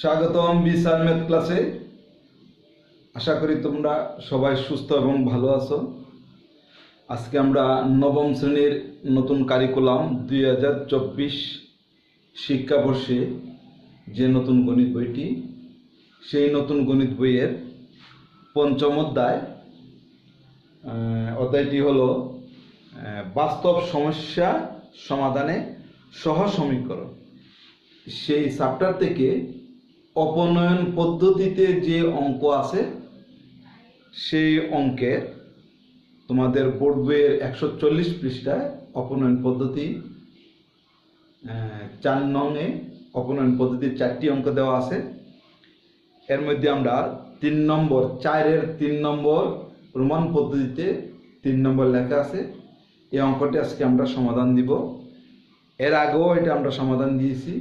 স্বাগতম বিসার ম্যাথ ক্লাসে। আশা করি তোমরা সবাই সুস্থ এবং ভালো আছো। আজকে আমরা নবম শ্রেণির নতুন কারিকুলাম দুই হাজার চব্বিশ শিক্ষাবর্ষে যে নতুন গণিত বইটি, সেই নতুন গণিত বইয়ের পঞ্চম অধ্যায় অধ্যায়টি হল বাস্তব সমস্যা সমাধানে সহ সমীকরণ। সেই চ্যাপ্টার থেকে অপনয়ন পদ্ধতিতে যে অঙ্ক আছে, সেই অঙ্কের তোমাদের বোর্ড বইয়ের একশো চল্লিশ পৃষ্ঠায় অপনয়ন পদ্ধতি। চার নংয়ে অপনয়ন পদ্ধতির চারটি অঙ্ক দেওয়া আছে। এর মধ্যে আমরা তিন নম্বর, চারের তিন নম্বর প্রমাণ পদ্ধতিতে তিন নম্বর লেখা আছে। এই অঙ্কটি আজকে আমরা সমাধান দিব। এর আগেও এটা আমরা সমাধান দিয়েছি।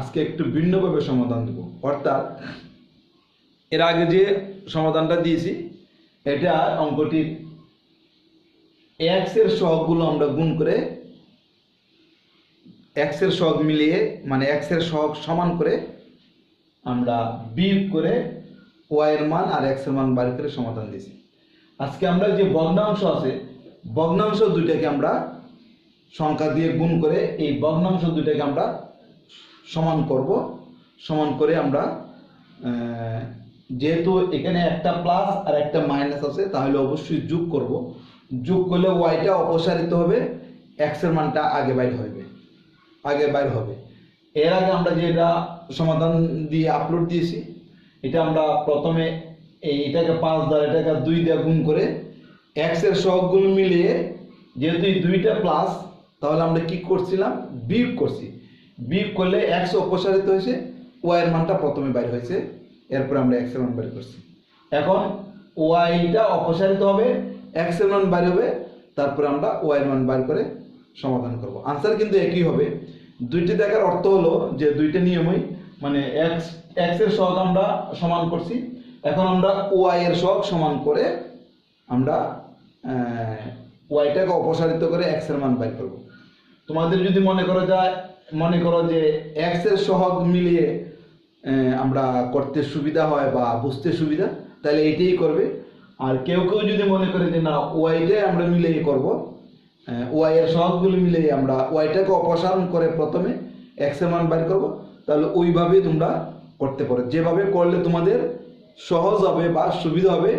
আজকে একটু ভিন্নভাবে সমাধান দেব। অর্থাৎ এর আগে যে সমাধানটা দিয়েছি, এটা অঙ্কটির এক্সের সহগগুলো আমরা গুণ করে এক্সের সহগ মিলিয়ে মানে এক্সের সহগ সমান করে আমরা বিয়োগ করে ওয়াই এর মান আর এক্সের মান বার করে সমাধান দিয়েছি। আজকে আমরা যে ভগ্নাংশ আছে, ভগ্নাংশ দুইটাকে আমরা সংখ্যা দিয়ে গুণ করে এই ভগ্নাংশ দুইটাকে আমরা সমান করব। সমান করে আমরা যেহেতু এখানে একটা প্লাস আর একটা মাইনাস আছে, তাহলে অবশ্যই যোগ করব। যোগ করলে ওয়াইটা অপসারিত হবে এক্সের মানটা আগে বাইর হবে, আগে বাইর হবে। এর আগে আমরা যেটা সমাধান দিয়ে আপলোড দিয়েছি, এটা আমরা প্রথমে এই এটাকে পাঁচ দ্বারা এটাকে দুই দিয়ে গুণ করে এক্সের সহগুণ মিলিয়ে, যেহেতু দুইটা প্লাস তাহলে আমরা কি করছিলাম? বিয়োগ করছি। বিয়োগ করলে এক্স অপসারিত হয়েছে ওয়াই এর মানটা প্রথমে বাইর হয়েছে, এরপরে আমরা এক্সের মান বাইর করছি। এখন ওয়াইটা অপসারিত হবে এক্সের মান বাইর হবে, তারপরে আমরা ওয়াই মান বাইর করে সমাধান করব। আনসার কিন্তু একই হবে। দুইটি দেখার অর্থ হলো যে দুইটা নিয়মই মানে এক্স এক্সের সহগ আমরা সমান করছি। এখন আমরা ওয়াই এর সমান করে আমরা ওয়াইটাকে অপসারিত করে এক্সের মান বাইর করব। তোমাদের যদি মনে করো যায় মনে করো যে এক্সের সহগ মিলিয়ে আমরা করতে সুবিধা হয় বা বুঝতে সুবিধা, তাহলে এইটাই করবে। আর কেউ কেউ যদি মনে করে যে না ওয়াইটাই আমরা মিলিয়ে করব ওয়াই এর সহগগুলো মিলিয়ে আমরা ওয়াইটাকে অপসারণ করে প্রথমে এক্সের মান বাইর করব, তাহলে ওইভাবেই তোমরা করতে পারো। যেভাবে করলে তোমাদের সহজ হবে বা সুবিধা হবে,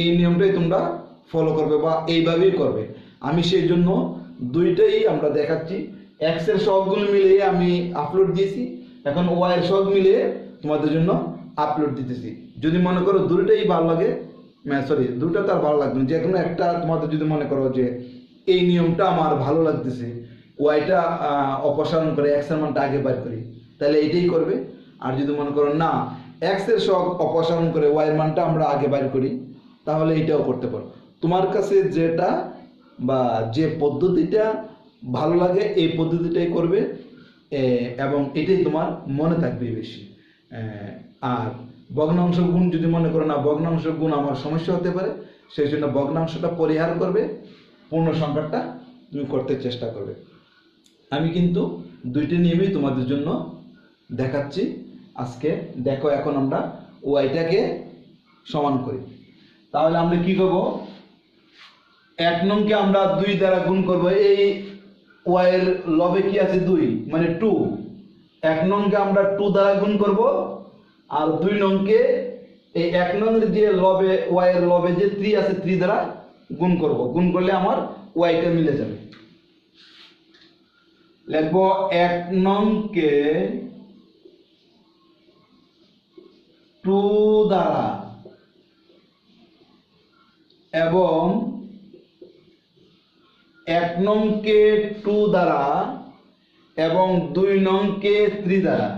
এই নিয়মটাই তোমরা ফলো করবে বা এইভাবেই করবে। আমি সেই জন্য দুইটাই আমরা দেখাচ্ছি। এক্সের সহগগুলো মিলিয়ে আমি আপলোড দিয়েছি। এখন ওয়াই এর সহগ মিলিয়ে তোমাদের জন্য আপলোড দিতেছি। যদি মনে করো দুটোই ভালো লাগে সরি দুটো তার ভালো লাগবে। যে কোনো একটা তোমাদের যদি মনে করো যে এই নিয়মটা আমার ভালো লাগতেছে ওয়াইটা অপসারণ করে এক্সের মানটা আগে বার করি, তাহলে এটাই করবে। আর যদি মনে করো না এক্সের সব অপসারণ করে ওয়াই এর মানটা আমরা আগে বার করি, তাহলে এটাও করতে পারো। তোমার কাছে যেটা বা যে পদ্ধতিটা ভালো লাগে, এই পদ্ধতিটাই করবে এবং এটাই তোমার মনে থাকবে বেশি। আর ভগ্নাংশ গুণ যদি মনে করো না ভগ্নাংশ গুণ আমার সমস্যা হতে পারে, সেই জন্য ভগ্নাংশটা পরিহার করবে, পূর্ণ সংখ্যাটা তুমি করতে চেষ্টা করবে। আমি কিন্তু দুইটি নিয়মই তোমাদের জন্য দেখাচ্ছি। আজকে দেখো এখন আমরা ওয়াইটাকে সমান করি। তাহলে আমরা কি করব? এক নংকে আমরা দুই দ্বারা গুণ করব। এই ওয়াইয়ের লবে কি আছে দুই? মানে টু এক নংকে আমরা টু দ্বারা গুণ করব, আর দুই নংকে এই এক নংয়ের যে লবে ওয়াইয়ের লবে যে থ্রি আছে থ্রি দ্বারা গুণ করব। গুণ করলে আমার ওয়াইটা মিলে যাবে। লিখব এক নংকে টু দ্বারা এবং এক নংকে টু দ্বারা এবং দুই নংকে থ্রি দ্বারা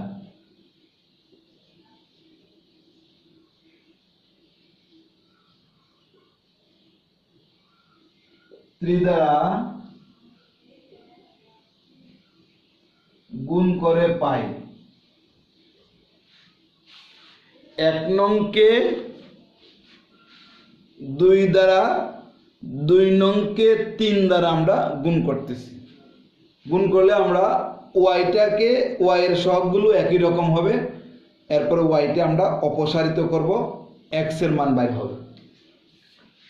থ্রি দ্বারা গুণ করে পাই। এক নংকে দুই দ্বারা, দুই নংকে তিন দ্বারা আমরা গুণ করতেছি। গুণ করলে আমরা ওয়াইটাকে ওয়াইয়ের সবগুলো একই রকম হবে। এরপরে ওয়াইকে আমরা অপসারিত করব এক্সের মান বাইর হবে।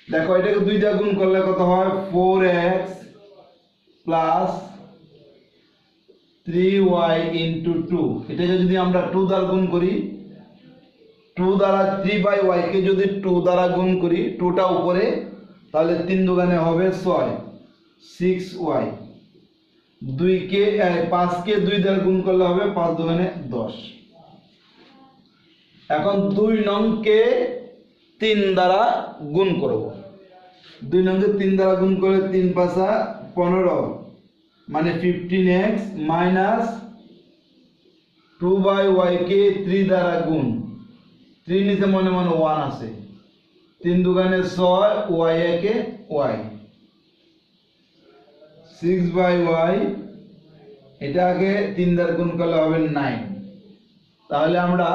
দেখো, এটাকে দুই গুণ করলে কত হয়? Four x plus three y into two এটাকে যদি আমরা টু দ্বারা গুণ করি টু দ্বারা থ্রি বাই ওয়াইকে যদি টু দ্বারা গুণ করি টুটা উপরে, তাহলে তিন দোকানে হবে ছয়। সিক্স ওয়াই দুইকে আহ, পাঁচকে দুই দ্বারা গুণ করলে হবে পাঁচ দোকানে দশ। এখন দুই নংকে তিন দ্বারা গুণ করব। দুই নংকে তিন দ্বারা গুণ করে তিন পাঁচা পনেরো মানে fifteen x minus two by ওয়াইকে three দ্বারা গুণ। থ্রি নিচে মনে মনে ওয়ান আছে। তিন দোকানে ছয় ওয়াই একে ওয়াই সিক্স বাই ওয়াই এটা আগে তিন দ্বারা গুণ করলে হবে নাইন তাহলে আমরা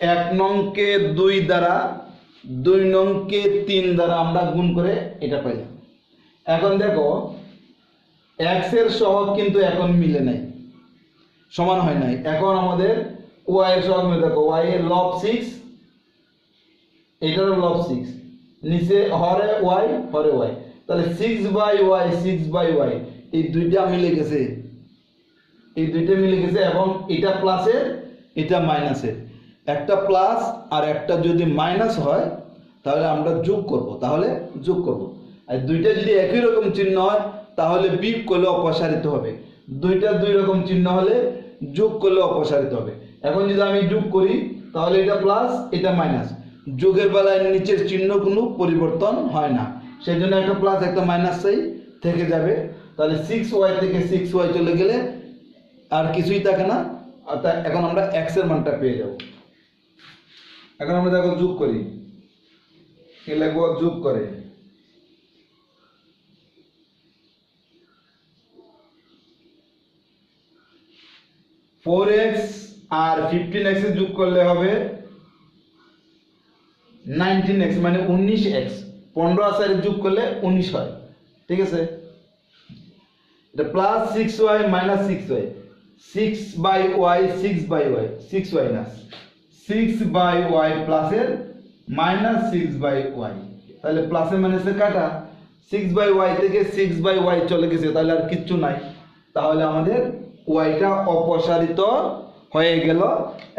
এক নংকে দুই দ্বারা, দুই নংকে তিন দ্বারা আমরা গুণ করে এটা পাইলাম। এখন দেখো এক্সের সহগ কিন্তু এখন মিলে নাই, সমান হয় নাই। এখন আমাদের ওয়াই এর সহগ মিলে, দেখো ওয়াই এর লব সিক্স এটারও লব সিক্স নিচে হরে ওয়াই হরে ওয়াই তাহলে six by y six by y এই দুইটা মিলে গেছে। এই দুইটা মিলে গেছে এবং এটা প্লাসের এটা মাইনাসের একটা প্লাস আর একটা যদি মাইনাস হয়, তাহলে আমরা যোগ করব। তাহলে যোগ করব। আর দুইটা যদি একই রকম চিহ্ন হয়, তাহলে বিপ করলে অপসারিত হবে। দুইটা দুই রকম চিহ্ন হলে যোগ করলে অপসারিত হবে। এখন যদি আমি যোগ করি, তাহলে এটা প্লাস এটা মাইনাস যোগের বেলায় নিচের চিহ্ন কোনো পরিবর্তন হয় না। সেই জন্য একটা প্লাস একটা মাইনাস চাই থেকে যাবে। তাহলে সিক্স ওয়াই থেকে সিক্স ওয়াই চলে গেলে আর কিছুই থাকে না। আর তা এখন আমরা এক্সের মানটা পেয়ে যাব। এখন আমরা দেখো যোগ করি। লাগবো যোগ করে। ফোর এক্স আর ফিফটিন এক্স যোগ করলে হবে নাইনটিন এক্স মানে উনিশ এক্স পনেরো আসারে যোগ করলে উনিশ হয়। ঠিক আছে? এটা plus six y minus six y six by y six by y six y না সিক্স বাই ওয়াই প্লাসের মাইনাস সিক্স বাই ওয়াই তাহলে প্লাসে মাইনাসে কাটা। সিক্স বাই ওয়াই থেকে সিক্স বাই ওয়াই চলে গেছে, তাহলে আর কিচ্ছু নাই। তাহলে আমাদের ওয়াইটা অপসারিত হয়ে গেল।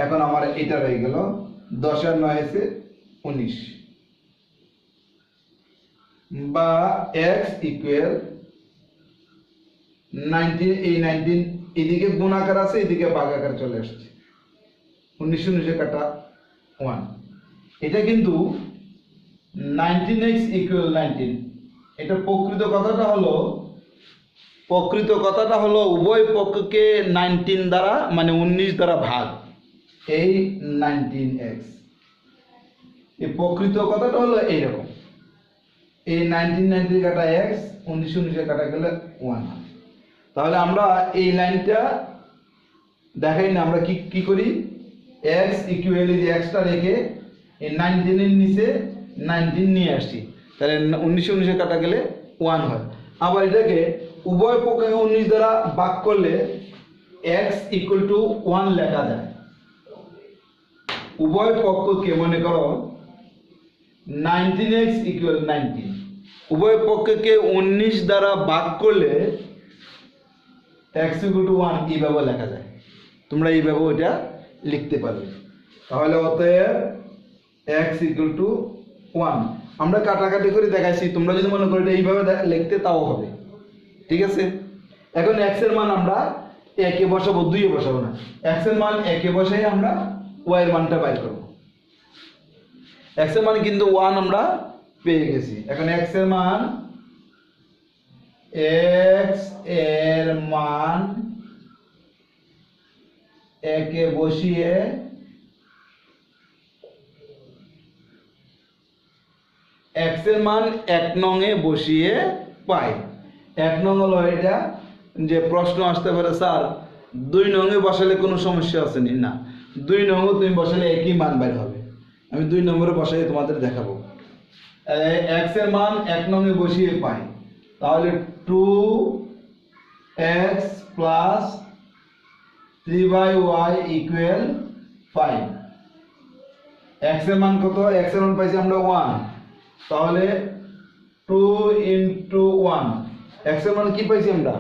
এখন আমার এটা রয়ে গেল। দশ আর নয় এসে উনিশ। বা এক্স ইকুয়াল নাইনটিন এই নাইনটিন এদিকে গুণাকার আছে, এদিকে ভাগাকার চলে আসছে। উনিশ, উনিশে কাটা ওয়ান এটা কিন্তু নাইনটিন এক্স ইকুয়াল নাইনটিন এটা প্রকৃত কথাটা হলো, প্রকৃত কথাটা হলো উভয় পক্ষকে নাইনটিন দ্বারা মানে উনিশ দ্বারা ভাগ। এই নাইনটিন এক্স এই প্রকৃত কথাটা হলো এইরকম। এই নাইনটিন নাইনটিন কাটা এক্স উনিশ উনিশে কাটা গেলে ওয়ান তাহলে আমরা এই লাইনটা দেখাই না, আমরা কি কি করি? এক্স ইকুয়ালি যে এক্সটা রেখে এই নাইনটিনের নিচে নাইনটিন নিয়ে আসছি। তাহলে উনিশে উনিশে কাটা গেলে ওয়ান হয়। আবার এটাকে উভয় পক্ষকে উনিশ দ্বারা ভাগ করলে এক্স ইকুয়াল টু ওয়ান লেখা যায়। উভয় পক্ষকে মনে করো নাইনটিন এক্স ইকুয়াল নাইনটিন উভয় পক্ষকে উনিশ দ্বারা ভাগ করলে এক্স ইকুয়াল টু ওয়ান এইভাবে লেখা যায়। তোমরা এইভাবে ওইটা লিখতে পারবে। তাহলে অতএব এক্স ইকুয়াল টু ওয়ান আমরা কাটাকাটি করে দেখাইছি, তোমরা যদি মনে করো এটা এইভাবে লিখতে তাও হবে। ঠিক আছে? এখন এক্সের মান আমরা একে বসাবো দুইয়ে বসাবো না। এক্সের মান একে বসাই আমরা ওয়াই এর মানটা বাইর করব। এক্সের মান কিন্তু ওয়ান আমরা পেয়ে গেছি। এখন এক্সের মান এক্সের মান একে বসিয়ে এক্সের মান এক নং এ বসিয়ে পাই। এক নং হলো এটা, যে প্রশ্ন আসতে পারে, স্যার, দুই নং এ বসালে কোনো সমস্যা আছে নি? দুই নং তুমি বসালে একই মান বের হবে। আমি দুই নম্বরে বসাই তোমাদের দেখাবো। এক্সের মান এক নং এ বসিয়ে পাই। তাহলে two x plus three by y equal five এক্সের মান কত? এক্সের মান পাইছি আমরা ওয়ান তাহলে টু ইন্টু ওয়ান এক্সের মান কি পাইছি আমরা?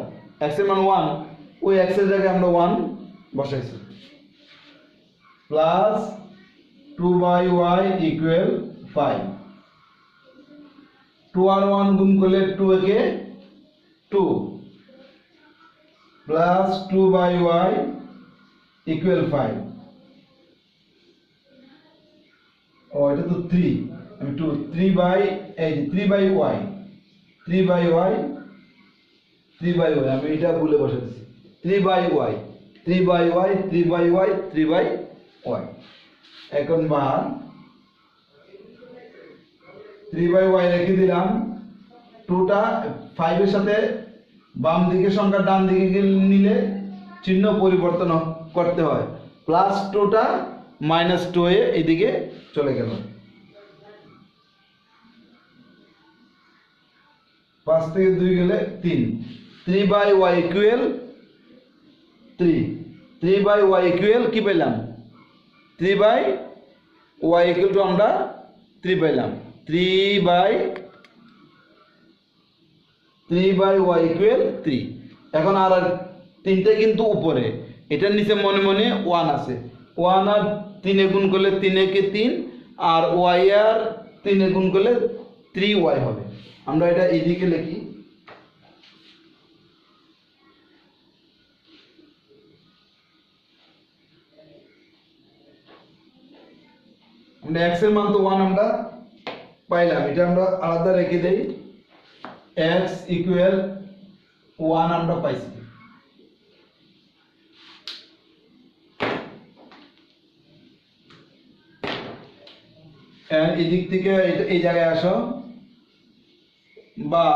এক্সের মান ওয়ান ওই এক্সের জায়গায় আমরা ওয়ান বসাইছি। Plus two by y equal five two R one গুণ করলে টু একে two plus two by y equal five ও, এটা তো থ্রি আমি টু থ্রি বাই এই three by y three by y three by y আমি এটা বসে দিচ্ছি three by y three by y three by y three by y এখন বার থ্রি বাই ওয়াই রেখে দিলাম। টুটা ফাইভের সাথে বাম দিকে সংখ্যা ডান দিকে নিলে চিহ্ন পরিবর্তন করতে হয়। প্লাস টুটা মাইনাস টু এ এদিকে চলে গেল। পাঁচ থেকে দুই গেলে তিন। Three by y equal three three by y equal কি পেলাম? Three by y equal two আমরা থ্রি পেলাম। Three by three by y equal three এখন আর তিনটে কিন্তু উপরে। এটার নিচে মনে মনে ওয়ান আছে। ওয়ান আর তিনে গুণ করলে তিনে কে তিন, আর ওয়াই আর তিনে গুণ করলে থ্রি ওয়াই হবে। আমরা এটা এইদিকে লিখি। আমরা এক্সের মান তো ওয়ান আমরা পাইলাম। এটা আমরা আলাদা রেখে দেই। এক্স ইকুয়াল ওয়ান আমরা পাইছি। এদিক থেকে এই জায়গায় আসো। বা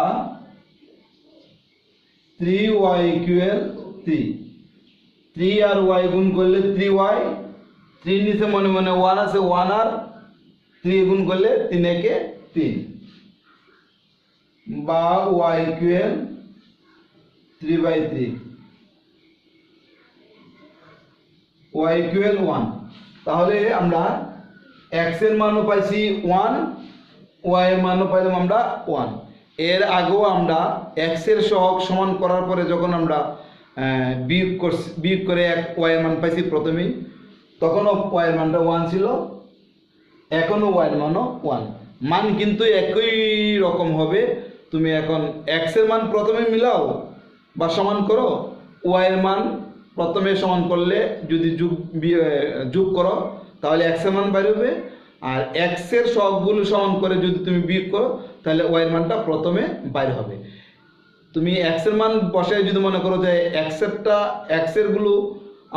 three y equal three three আর ওয়াই গুণ করলে থ্রি ওয়াই থ্রি নিচে মনে মনে ওয়ান আছে ওয়ান আর থ্রি গুণ করলে তিন একে তিন। বা y equal three by three y equal one তাহলে আমরা এক্সের মানও পাইছি ওয়ান ওয়াই এর মানও পাইলাম আমরা ওয়ানের আগেও আমরা এক্সের সহগ সমান করার পরে যখন আমরা বিয়োগ করছি, বিয়োগ করে এক ওয়াই এর মান পাইছি প্রথমেই, তখনও ওয়াই এর মানটা ওয়ান ছিল। এখনও ওয়াই মানও ওয়ান মান কিন্তু একই রকম হবে। তুমি এখন এক্সের মান প্রথমে মিলাও বা সমান করো। ওয়াই এর মান প্রথমে সমান করলে যদি যুগ যোগ করো, তাহলে এক্সের মান বাইর হবে আর এক্সের সবগুলো সমান করে যদি তুমি বিয়োগ করো, তাহলে ওয়াই এর মানটা প্রথমে বাইর হবে। তুমি এক্সের মান বসায় যদি মনে করো যে এক্স এরটা এক্সেরগুলো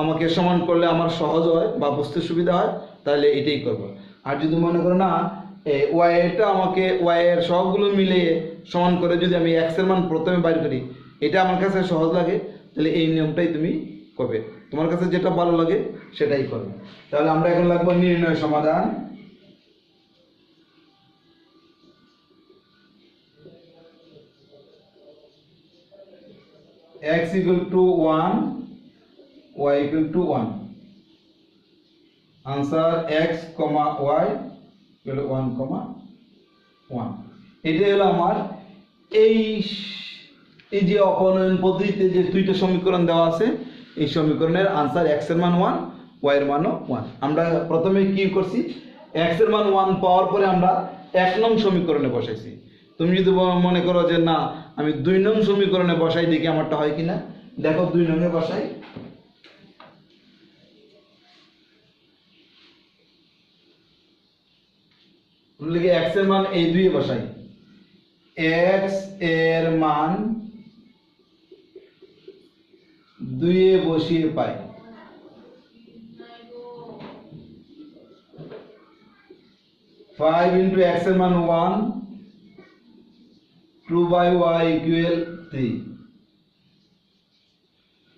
আমাকে সমান করলে আমার সহজ হয় বা বুঝতে সুবিধা হয়, তাহলে এটাই করব। আর যদি মনে করো না ওয়াইটা আমাকে ওয়াইয়ের সবগুলো মিলিয়ে সমান করে যদি আমি এক্সের মান প্রথমে বাইর করি, এটা আমার কাছে সহজ লাগে, তাহলে এই নিয়মটাই তুমি করবে। তোমার কাছে যেটা ভালো লাগে, সেটাই করবে। তাহলে আমরা এখন লাগবো নির্ণয় সমাধান। x equal to 1 y equal to 1 x comma y equal to 1 comma 1 এটাই হলো আমার এই এই যে অপনয়ন পদ্ধতিতে যে দুইটা সমীকরণ দেওয়া আছে, এই সমীকরণের আনসার x এর মান 1 y এর মানও 1 আমরা প্রথমে কি করছি? X এর মান 1 পাওয়ার পরে আমরা এক নং সমীকরণে বসাইছি। তুমি যদি মনে করো যে না, আমি দুই নং সমীকরণে বসাই দেখি আমারটা হয় কিনা। দেখো দুই নংয়ে বসাই। লিখে এক্সের মান এই দুইয়ে বসাই। এক্সের মান দুইয়ে বসিয়ে পাই। ফাইভ ইন্টু এক্সের মান one two by Y equal three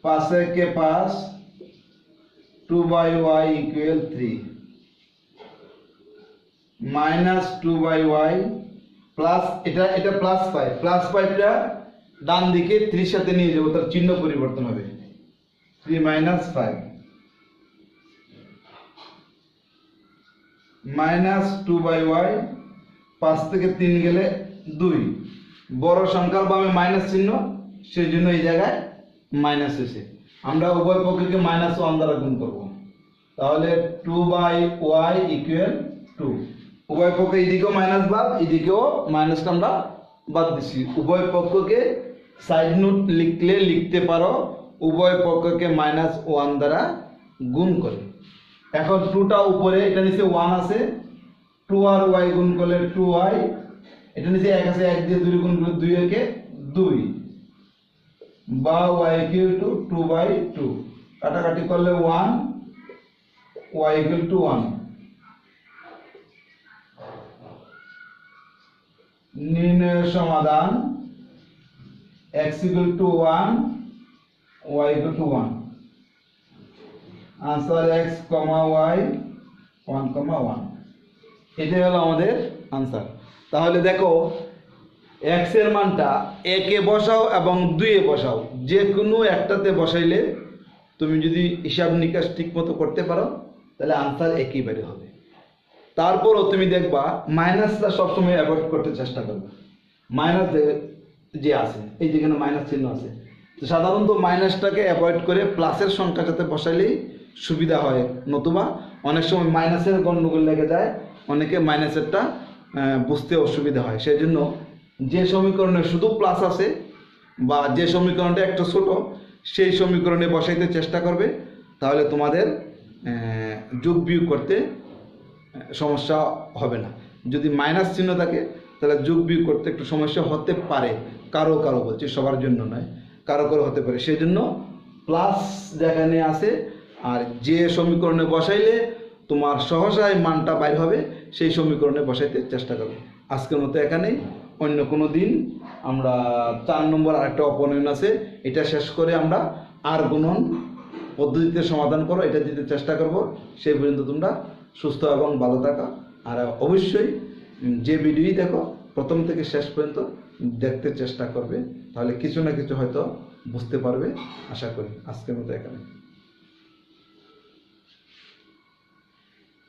পাশে কে pass two by Y equal three minus two by Y plus এটা এটা প্লাস ফাইভ। প্লাস ফাইভটা ডান দিকে থ্রির সাথে নিয়ে যাব, তার চিহ্ন পরিবর্তন হবে। Three minus five. Minus two by y পাঁচ থেকে তিন গেলে দুই। বড় সংখ্যার বামে মাইনাস চিহ্ন, সেই জন্য এই জায়গায় মাইনাস এসে। আমরা উভয় পক্ষকে মাইনাস ওয়ান দ্বারা গুণ করব। তাহলে two by y equal two উভয় পক্ষে এদিকেও মাইনাস বাদ, এদিকেও মাইনাসটা আমরা বাদ দিছি। উভয় পক্ষকে সাইড নোট লিখলে লিখতে পারো, উভয় পক্ষকে মাইনাস ওয়ান দ্বারা গুণ করে। এখন টুটা উপরে, এটা নিচে ওয়ান আছে। টু আর ওয়াই গুণ করলে টু ওয়াই এটা নিচে এক আছে, এক দিয়ে দুই গুণ করলে দুই একে দুই। বা y Q two two by two কাটাকাটি করলে one y Q two one নির্ণয়ের সমাধান x equal two one y equal two one answer x comma y one comma one এটাই হলো আমাদের আনসার তাহলে দেখো এক্সের মানটা একে বসাও এবং দুইয়ে বসাও। যে কোনো একটাতে বসাইলে তুমি যদি হিসাব নিকাশ ঠিক মতো করতে পারো, তাহলে আনসার একই বেড়ে হবে। তারপরও তুমি দেখবা মাইনাসটা সবসময় অ্যাভয়েড করতে চেষ্টা করবে। মাইনাস যে আছে, এই যেখানে মাইনাস চিহ্ন আছে। তো সাধারণত মাইনাসটাকে অ্যাভয়েড করে প্লাসের সংখ্যা যাতে বসাইলেই সুবিধা হয়, নতুবা অনেক সময় মাইনাসের গণ্ডগোল লেগে যায়, অনেকে মাইনাসেরটা বুঝতে অসুবিধা হয়। সেই জন্য যে সমীকরণে শুধু প্লাস আছে বা যে সমীকরণটা একটু ছোট, সেই সমীকরণে বসাইতে চেষ্টা করবে, তাহলে তোমাদের যোগ বিয়োগ করতে সমস্যা হবে না। যদি মাইনাস চিহ্ন থাকে, তাহলে যোগ বিয়োগ করতে একটু সমস্যা হতে পারে। কারও কারও বলছি, সবার জন্য নয়। কারও কারও হতে পারে। সেই জন্য প্লাস যেখানে আছে, আর যে সমীকরণে বসাইলে তোমার সহসায় মানটা বাইর হবে, সেই সমীকরণে বসাইতে চেষ্টা করবে আজকের মতো এখানেই। অন্য কোনো দিন আমরা চার নম্বর আরেকটা অপনয়ন আছে, এটা শেষ করে আমরা আর গুণন পদ্ধতিতে সমাধান করো, এটা দিতে চেষ্টা করব। সেই পর্যন্ত তোমরা সুস্থ এবং ভালো থাকা। আর অবশ্যই যে ভিডিওই দেখো, প্রথম থেকে শেষ পর্যন্ত দেখতে চেষ্টা করবে। তাহলে কিছু না কিছু হয়তো বুঝতে পারবে, আশা করি। আজকের মতো এখানে।